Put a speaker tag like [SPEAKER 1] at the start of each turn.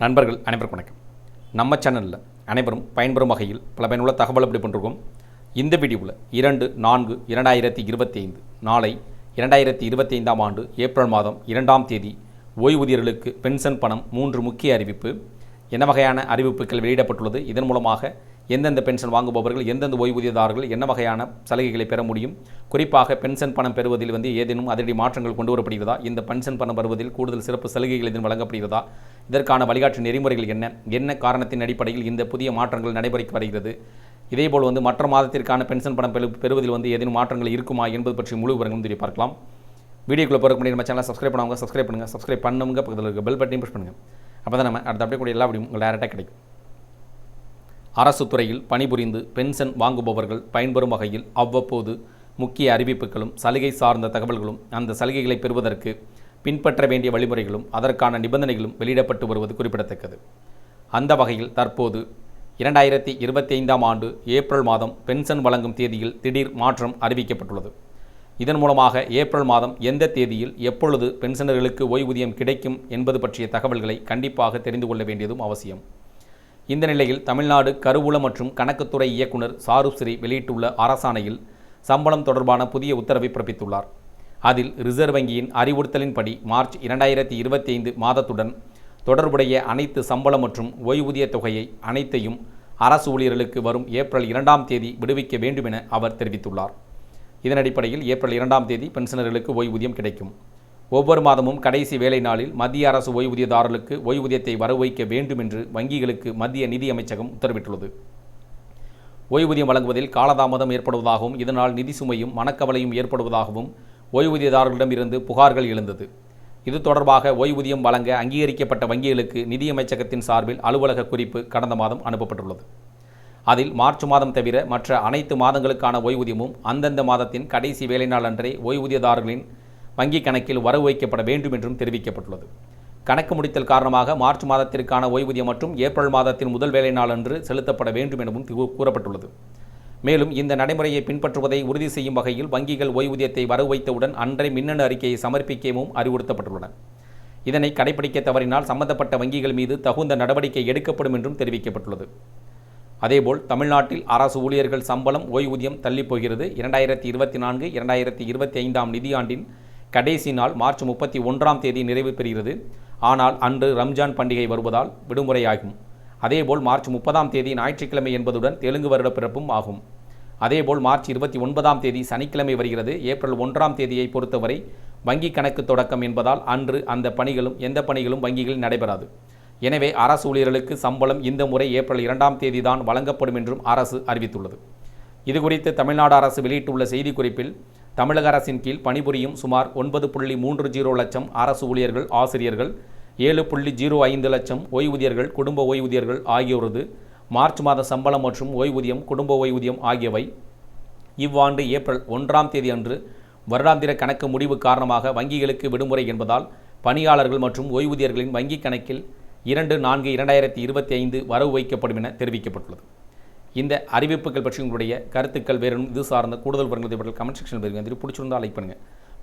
[SPEAKER 1] நண்பர்கள் அனைவருக்கும் வணக்கம். நம்ம சேனலில் அனைவரும் பயன்பெறும் வகையில் பல பயனுள்ள தகவல் அப்படி பண்ணிருக்கோம். இந்த வீடியோவில் இரண்டு நான்கு இரண்டாயிரத்தி இருபத்தி ஐந்து நாளை இரண்டாயிரத்தி இருபத்தி ஐந்தாம் ஆண்டு ஏப்ரல் மாதம் இரண்டாம் தேதி ஓய்வூதியர்களுக்கு பென்ஷன் பணம் மூன்று முக்கிய அறிவிப்பு. என்ன வகையான அறிவிப்புகள் வெளியிடப்பட்டுள்ளது? இதன் மூலமாக எந்தெந்த பென்ஷன் வாங்குபவர்கள் எந்தெந்த ஓய்வூதியதாரர்கள் என்ன வகையான சலுகைகளை பெற முடியும்? குறிப்பாக பென்ஷன் பணம் பெறுவதில் வந்து ஏதேனும் அதிரடி மாற்றங்கள் கொண்டு வரப்படுகிறதா? இந்த பென்ஷன் பணம் பெறுவதில் கூடுதல் சிறப்பு சலுகைகள் எதுவும் வழங்கப்படுகிறதா? இதற்கான வழிகாட்டு நெறிமுறைகள் என்ன? என்ன காரணத்தின் அடிப்படையில் இந்த புதிய மாற்றங்கள் நடைமுறைக்கு வருகிறது? இதேபோல் வந்து மற்ற மாதத்திற்கான பென்ஷன் பணம் பெறு பெறுவதில் வந்து ஏதேனும் மாற்றங்கள் இருக்குமா என்பது பற்றி முழு விவரங்களும் தெரிய பார்க்கலாம். வீடியோக்குள்ளே போகிறக்கு முன்னாடி நம்ம சேனலை சப்ஸ்கிரைப் பண்ணுவாங்க சப்ஸ்கிரைப் பண்ணுங்கள் சப்ஸ்கிரைப் பண்ணுங்க பக்கத்தில் இருக்க பெல் பட்டனையும் புஷ் பண்ணுங்கள் அப்போ தான் நம்ம அடுத்த அப்படியே கூட எல்லா வீடியும் உங்களுக்கு டேரெக்டாக கிடைக்கும். அரசு துறையில் பணிபுரிந்து பென்ஷன் வாங்குபவர்கள் பயன்பெறும் வகையில் அவ்வப்போது முக்கிய அறிவிப்புகளும் சலுகை சார்ந்த தகவல்களும் அந்த சலுகைகளை பெறுவதற்கு பின்பற்ற வேண்டிய வழிமுறைகளும் அதற்கான நிபந்தனைகளும் வெளியிடப்பட்டு வருவது குறிப்பிடத்தக்கது. அந்த வகையில் தற்போது இரண்டாயிரத்தி இருபத்தி ஐந்தாம் ஆண்டு ஏப்ரல் மாதம் பென்ஷன் வழங்கும் தேதியில் திடீர் மாற்றம் அறிவிக்கப்பட்டுள்ளது. இதன் மூலமாக ஏப்ரல் மாதம் எந்த தேதியில் எப்பொழுது பென்ஷனர்களுக்கு ஓய்வூதியம் கிடைக்கும் என்பது பற்றிய தகவல்களை கண்டிப்பாக தெரிந்து கொள்ள வேண்டியதும் அவசியம். இந்த நிலையில் தமிழ்நாடு கருவூல மற்றும் கணக்குத்துறை இயக்குனர் சாருஸ்ரீ வெளியிட்டுள்ள அரசாணையில் சம்பளம் தொடர்பான புதிய உத்தரவை பிறப்பித்துள்ளார். அதில் ரிசர்வ் வங்கியின் அறிவுறுத்தலின்படி மார்ச் இரண்டாயிரத்தி இருபத்தி ஐந்து மாதத்துடன் தொடர்புடைய அனைத்து சம்பளம் மற்றும் ஓய்வூதிய தொகையை அனைத்தையும் அரசு ஊழியர்களுக்கு வரும் ஏப்ரல் இரண்டாம் தேதி விடுவிக்க வேண்டும் என அவர் தெரிவித்துள்ளார். இதன் அடிப்படையில் ஏப்ரல் இரண்டாம் தேதி பென்ஷனர்களுக்கு ஓய்வூதியம் கிடைக்கும். ஒவ்வொரு மாதமும் கடைசி வேலை நாளில் மத்திய அரசு ஓய்வூதியதாரர்களுக்கு ஓய்வூதியத்தை வரவைக்க வேண்டும் என்று வங்கிகளுக்கு மத்திய நிதி அமைச்சகம் உத்தரவிட்டுள்ளது. ஓய்வூதியம் வழங்குவதில் காலதாமதம் ஏற்படுவதாகவும் இதனால் நிதி சுமையும் மனக்கவலையும் ஏற்படுவதாகவும் ஓய்வூதியதாரர்களிடம் இருந்து புகார்கள் எழுந்தது. இது தொடர்பாக ஓய்வூதியம் வழங்க அங்கீகரிக்கப்பட்ட வங்கிகளுக்கு நிதியமைச்சகத்தின் சார்பில் அலுவலக குறிப்பு கடந்த மாதம் அனுப்பப்பட்டுள்ளது. அதில் மார்ச் மாதம் தவிர மற்ற அனைத்து மாதங்களுக்கான ஓய்வூதியமும் அந்தந்த மாதத்தின் கடைசி வேலை நாளன்றே அன்றே ஓய்வூதியதாரர்களின் வங்கி கணக்கில் வரவு வைக்கப்பட வேண்டும் என்றும் தெரிவிக்கப்பட்டுள்ளது. கணக்கு முடித்தல் காரணமாக மார்ச் மாதத்திற்கான ஓய்வூதியம் மற்றும் ஏப்ரல் மாதத்தின் முதல் வேலை நாளன்று செலுத்தப்பட வேண்டும் எனவும் கூறப்பட்டுள்ளது. மேலும் இந்த நடைமுறையை பின்பற்றுவதை உறுதி செய்யும் வகையில் வங்கிகள் ஓய்வூதியத்தை வரவு வைத்தவுடன் அன்றை மின்னணு அறிக்கையை சமர்ப்பிக்கவும் அறிவுறுத்தப்பட்டுள்ளன. இதனை கடைபிடிக்க தவறினால் சம்பந்தப்பட்ட வங்கிகள் மீது தகுந்த நடவடிக்கை எடுக்கப்படும் என்றும் தெரிவிக்கப்பட்டுள்ளது. அதேபோல் தமிழ்நாட்டில் அரசு ஊழியர்கள் சம்பளம் ஓய்வூதியம் தள்ளிப்போகிறது. இரண்டாயிரத்தி இருபத்தி நான்கு இரண்டாயிரத்தி இருபத்தி ஐந்தாம் நிதியாண்டின் கடைசி நாள் மார்ச் முப்பத்தி ஒன்றாம் தேதி நிறைவு பெறுகிறது. ஆனால் அன்று ரம்ஜான் பண்டிகை வருவதால் விடுமுறையாகும். அதேபோல் மார்ச் முப்பதாம் தேதி ஞாயிற்றுக்கிழமை என்பதுடன் தெலுங்கு வருட பிறப்பும் ஆகும். அதேபோல் மார்ச் இருபத்தி ஒன்பதாம் தேதி சனிக்கிழமை வருகிறது. ஏப்ரல் ஒன்றாம் தேதியை பொறுத்தவரை வங்கி கணக்கு தொடக்கம் என்பதால் அன்று அந்த பணிகளும் எந்த பணிகளும் வங்கிகளில் நடைபெறாது. எனவே அரசு ஊழியர்களுக்கு சம்பளம் இந்த முறை ஏப்ரல் இரண்டாம் தேதி தான் வழங்கப்படும் என்றும் அரசு அறிவித்துள்ளது. இதுகுறித்து தமிழ்நாடு அரசு வெளியிட்டுள்ள செய்திக்குறிப்பில் தமிழக அரசின் கீழ் பணிபுரியும் சுமார் ஒன்பது புள்ளி மூன்று ஜீரோ லட்சம் அரசு ஊழியர்கள் ஆசிரியர்கள் ஏழு புள்ளி ஜீரோ ஐந்து லட்சம் ஓய்வூதியர்கள் குடும்ப ஓய்வூதியர்கள் ஆகியோரது மார்ச் மாத சம்பளம் மற்றும் ஓய்வூதியம் குடும்ப ஓய்வூதியம் ஆகியவை இவ்வாண்டு ஏப்ரல் ஒன்றாம் தேதி அன்று வருடாந்திர கணக்கு முடிவு காரணமாக வங்கிகளுக்கு விடுமுறை என்பதால் பணியாளர்கள் மற்றும் ஓய்வூதியர்களின் வங்கிக் கணக்கில் இரண்டு நான்கு இரண்டாயிரத்தி இருபத்தி ஐந்து வரவு வைக்கப்படும் என தெரிவிக்கப்பட்டுள்ளது. இந்த அறிவிப்புகள் பற்றி உங்களுடைய கருத்துக்கள் வேறும் இது சார்ந்த கூடுதல் விவரங்கள் கமெண்ட் செக்ஷன் பெறுங்க பிடிச்சிருந்தால் லைக் பண்ணுங்கள்